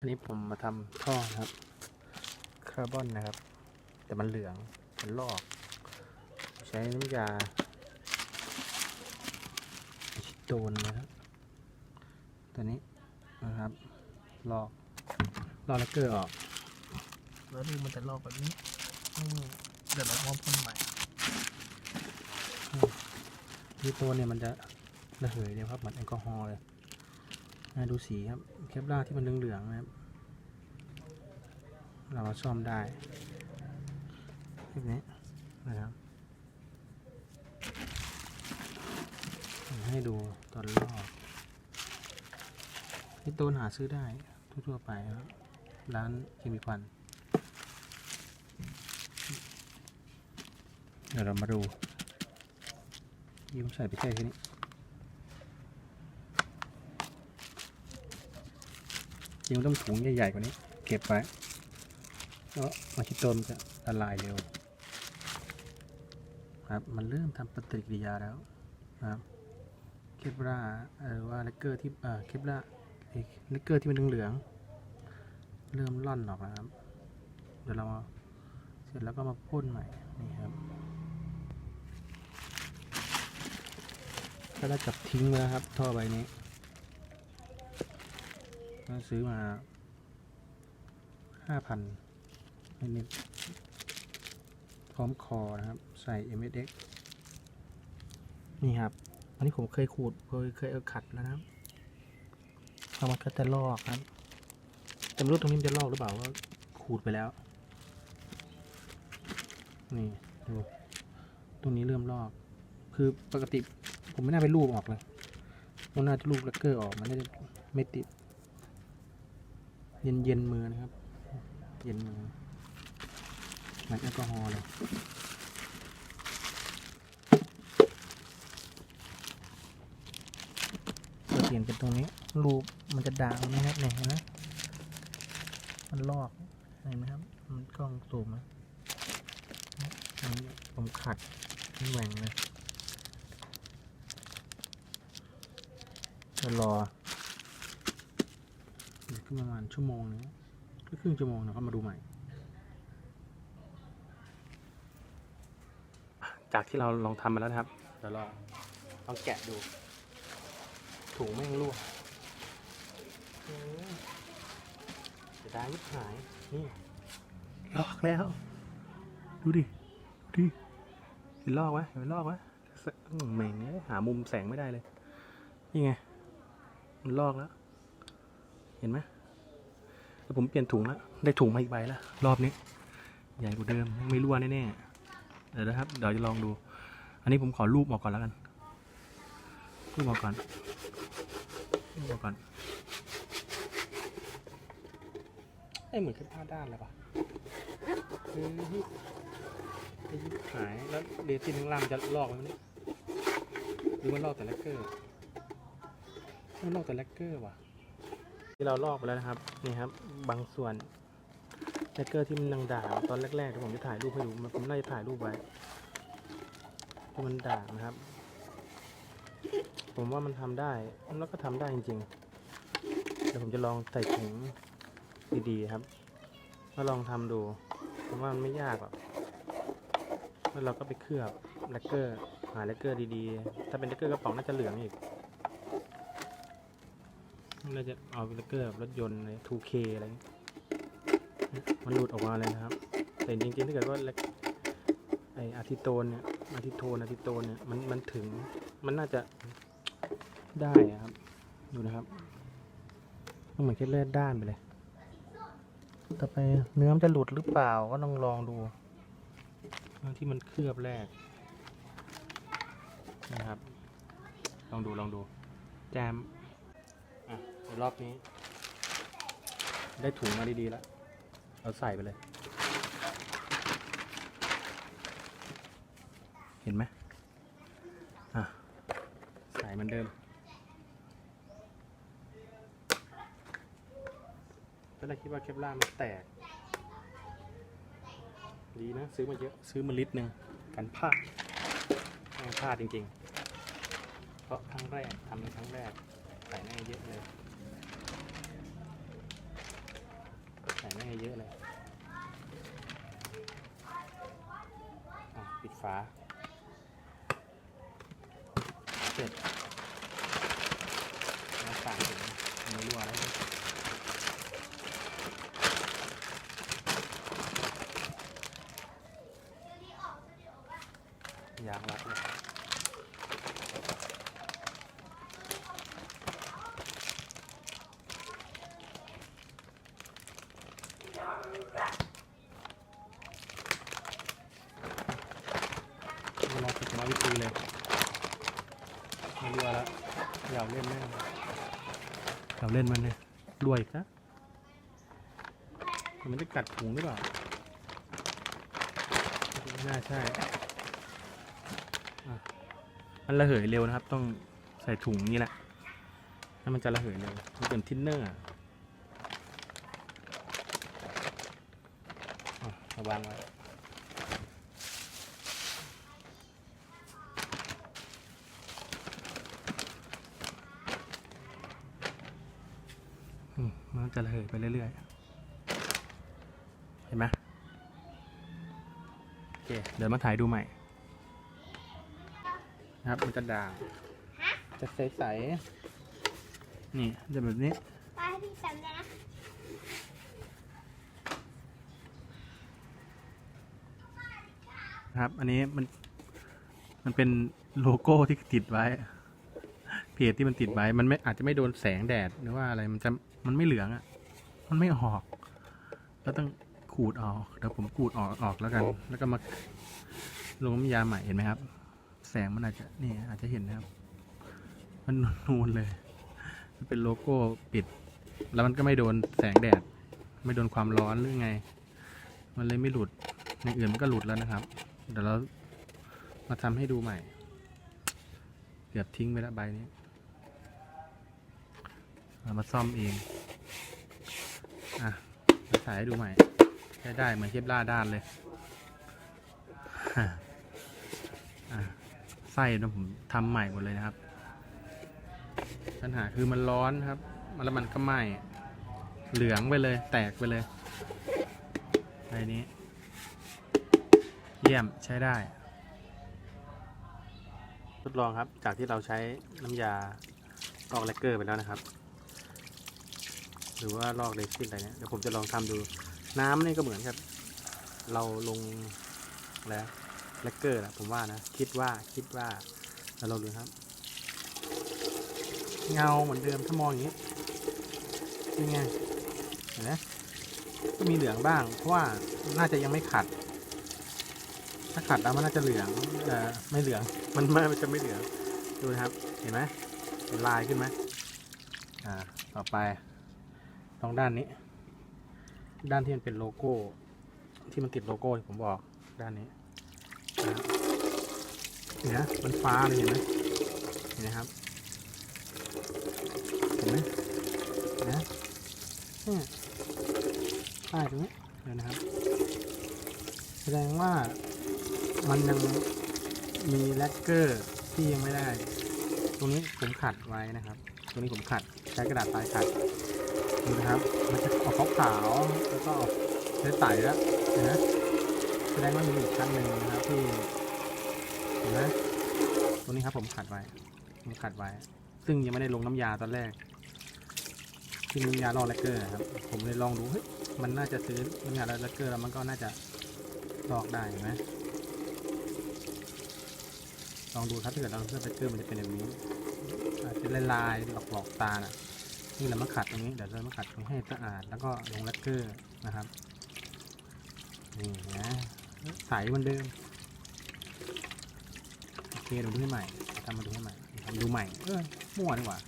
อันนี้ผมมาทำท่อนะครับคาร์บอนนะครับ แต่มันเหลืองมันลอก ใช้น้ำยาอะซิโดนนะครับ ตัวนี้นะครับ ลอก ลอกแล้วเกลือออก แล้วดูมันจะลอกแบบนี้อืมเดี๋ยวเราเอาพ่นใหม่อืมที่ตัวเนี่ยมันจะระเหยเลยครับเหมือนแอลกอฮอล์เลยอ่า ดูสีครับเคปลาที่มันเหลืองๆนะครับ เราซ่อมได้แบบนี้นะครับ ให้ดูตอนลอกนี่ต้นหาซื้อได้ทั่วๆไปครับร้านเคมีควันเดี๋ยวเรามาดูยิ้มใส่ไปแค่แค่นี้ จริงต้องถุงใหญ่ๆกว่านี้ เก็บไว้เพราะมาชิโตนจะละลายเร็วครับมันเริ่มทำปฏิกิริยาแล้วนะครับเคปราหรือว่าเลกเกอร์ที่เอ่อเคปราเลกเกอร์ที่มันเหลืองเริ่มล่อนออกแล้วครับเดี๋ยวเรามาเสร็จแล้วก็มาพ่นใหม่นี่ครับก็ได้จับทิ้งแล้วครับท่อใบนี้ ซื้อมาห้าพันนิดๆพร้อมคอนะครับ ใส่ MSX นี่ครับ อันนี้ผมเคยขูด เคยเคยเอาขัดแล้วนะครับเอามันก็จะลอกครับแต่ไม่รู้ตรงนี้มันจะลอกหรือเปล่าว่าขูดไปแล้ว นี่ดูตรงนี้เริ่มลอก คือปกติผมไม่น่าไปรูปออกเลยมันน่าจะรูปลักเกอร์ออกมันน่าจะไม่ติด เย็นเย็นมือนะครับ เย็นมือเหมือนแอลกอฮอล์เลยจะเปลี่ยนเป็นตรงนี้ รูปมันจะด่างนะครับเนี่ยเห็นไหมมันลอกเห็นไหมครับ มันกล้องสูมนะอันผมขัดมันแหว่งเลยจะรอ กประมาณชั่วโมงนึงก็ครึ่งชั่วโมงนะก็มาดูใหม่ จากที่เราลองทำมาแล้วนะครับเดี๋ยวเราลองแกะดู ถุงแม่งรั่วโอ้ยเสียดายยิบหาย นี่ลอกแล้ว ดูดิดูดิเห็นลอกไหมเห็นลอกไหมสอืมแม่งเอ้ยหามุมแสงไม่ได้เลย นี่ไง มันลอกแล้ว เห็นไหมแล้วผมเปลี่ยนถุงแล้วได้ถุงมาอีกใบแล้วรอบนี้ ใหญ่กว่าเดิมไม่รั่วแน่ๆเดี๋ยวนะครับ เดี๋ยวจะลองดู อันนี้ผมขอรูปออกก่อนแล้วกันรูปออกก่อนรูปออกก่อนไอ้ยเหมือนขึ้นผ้าด้านเลยปะเฮ้ยไอ้ยิหายแล้วเรซินข้างล่างจะลอกไหมเนี่ยหรือมันลอกแต่แลกเกอร์มันลอกแต่แลกเกอร์ว่ะ ที่เราลอกไปแล้วนะครับนี่ครับ บางส่วนแลกเกอร์ที่มันด่างๆตอนแรกๆที่ผมจะถ่ายรูปให้ดูมันผมน่าจะถ่ายรูปไว้ที่มันด่างนะครับ ผมว่ามันทำได้แล้วก็ทำได้จริงๆเดี๋ยวผมจะลองใส่ถุงดีๆครับแล้วลองทำดูผมว่ามันไม่ยากหรอกแล้วเราก็ไปเคลือบแลกเกอร์หาแลกเกอร์ดีๆ ถ้าเป็นแลกเกอร์กระป๋องน่าจะเหลืองอีก เราจะเอาแลกเกอร์แบบรถยนต์เลย 2K อะไรมันหลุดออกมาเลยนะครับ แต่จริงๆถ้าเกิดว่าไออาทิโตนเนี่ยอาทิโทนอาทิโตนเนี่ยมันมันถึงมันน่าจะได้ครับ ดูนะครับมันเหมือนแค่เลือดด้านไปเลย ต่อไปเนื้อมันจะหลุดหรือเปล่าก็ต้องลองดู ที่มันเคลือบแรกนะครับ ลองดูลองดู แจม อะรอบนี้ ได้ถุงมาดีๆแล้ว เอาใส่ไปเลย เห็นไหมอะ ใส่เหมือนเดิมก็เลยคิดว่าเคปล่ามันแตก ดีนะ ซื้อมาเยอะ ซื้อมาลิตรหนึ่งกันพลาดแม่งพลาดจริงๆ เพราะครั้งแรกทำเป็นครั้งแรก ใส่แม่งเยอะเลยให้เยอะเลยปิดฝาเสร็จน้ำตาลถึงไม่รั่วแล้วยางรัดเลย เวลาฝึกมาวิธีเลยไม่รัวแล้วอยาเอาเล่นแม่อยาเอาเล่นมันเลยรวยซะมันจะกัดถุงหรือเปล่าไม่น่าใช่ มันระเหยเร็วนะครับ ต้องใส่ถุงนี่แหละถ้ามันจะระเหยเร็ว มันเป็นทินเนอร์อะอะ ระวังไว้อืมมันจะระเหยไปเรื่อยๆ เห็นไหมโอเค เดี๋ยวมาถ่ายดูใหม่ นะครับ มันจะด่าง จะใสๆ นี่จะแบบนี้ ไปให้พี่แซมนะ นะครับ อันนี้มัน มันเป็นโลโก้ที่ติดไว้ เพจที่มันติดไว้ มันไม่อาจจะไม่โดนแสงแดดหรือว่าอะไร มันจะ มันไม่เหลืองอะ่ะ มันไม่ออก แล้วต้องขูดออก เดี๋ยวผมขูดออกออกแล้วกัน แล้วก็มาลงน้ำยาใหม่เห็นไหมครับ แสงมันอาจจะนี่อาจจะเห็นนะครับ มันนูนเลยมันเป็นโลโก้ปิด แล้วมันก็ไม่โดนแสงแดด ไม่โดนความร้อนหรือไง มันเลยไม่หลุดอย่างอื่นมันก็หลุดแล้วนะครับ เดี๋ยวเรามาทำให้ดูใหม่ เกือบทิ้งไปล้วใบนี้เรามาซ่อมเอง อะมาถ่ให้ดูใหม่ ใช้ได้เหมือนเทียบล่าด้านเลยอะไส้นะผมทำใหม่หมดเลยนะครับ ปัญหาคือมันร้อนครับแล้วมันก็ไหม้เหลืองไปเลย แตกไปเลยใบนี้ ยี่ยมใช้ได้ ทดลองครับ จากที่เราใช้น้ำยาลอกแลกเกอร์ไปแล้วนะครับ หรือว่าลอกเรซินอะไรเนี่ยเดี๋ยวผมจะลองทำดู น้ำนี่ก็เหมือนครับ เราลงแล้วแลกเกอร์นะผมว่านะ คิดว่าคิดว่าแล้วเราดูครับ เงาเหมือนเดิมถ้ามองอย่างนี้นี่ไงเห็นไหมก็มีเหลืองบ้าง เพราะว่าน่าจะยังไม่ขัด ถ้าขัดแล้วมันน่าจะเหลืองเอ่อไม่เหลือง มันไม่มันจะไม่เหลือง ดูนะครับ เห็นไหมเป็นลายขึ้นไหมอ่า ต่อไปตรงด้านนี้ ด้านที่มันเป็นโลโก้ ที่มันติดโลโก้ที่ผมบอก ด้านนี้นะเห็นไหมมันฟ้าเลยเห็นไหมเห็นไหมครับ เห็นไหมเนไหมเนี่ยป้ายตรงนี้เลยนะครับ แสดงว่า มันยังมีแลกเกอร์ที่ยังไม่ได้ ตรงนี้ผมขัดไว้นะครับ ตรงนี้ผมขัดใช้กระดาษทรายขัดดูนะครับ มันจะออกขาวๆแล้วก็ออกใสๆแล้วเห็นไหมแสดงว่ามีอีกชั้นหนึ่งนะครับที่เห็นไหมตรงนี้ครับผมขัดไว้ผมขัดไว้ ซึ่งยังไม่ได้ลงน้ำยาตอนแรกที่มีน้ำยาลอกแลกเกอร์ครับ ผมเลยลองดูเฮ้ยมันน่าจะซื้อน้ำยาลอกแลกเกอร์แล้วมันก็น่าจะลอกได้เห็นไหม องดูครับถ้าเกิดเราเลือนไปเกอร์มันจะเป็นแบบนี้อาจจะลายๆหลอกๆตาน่ะนี่เรามาขัดตรงนี้เดี๋ยวเรามาขัดตรงให้สะอาดแล้วก็ลงลักเกอร์นะครับนี่นะใสเหมือนเดิมโอเคดูให้ใหม่ทำมาดูให้ใหม่ทำดูใหม่เออมั่วดีกว่า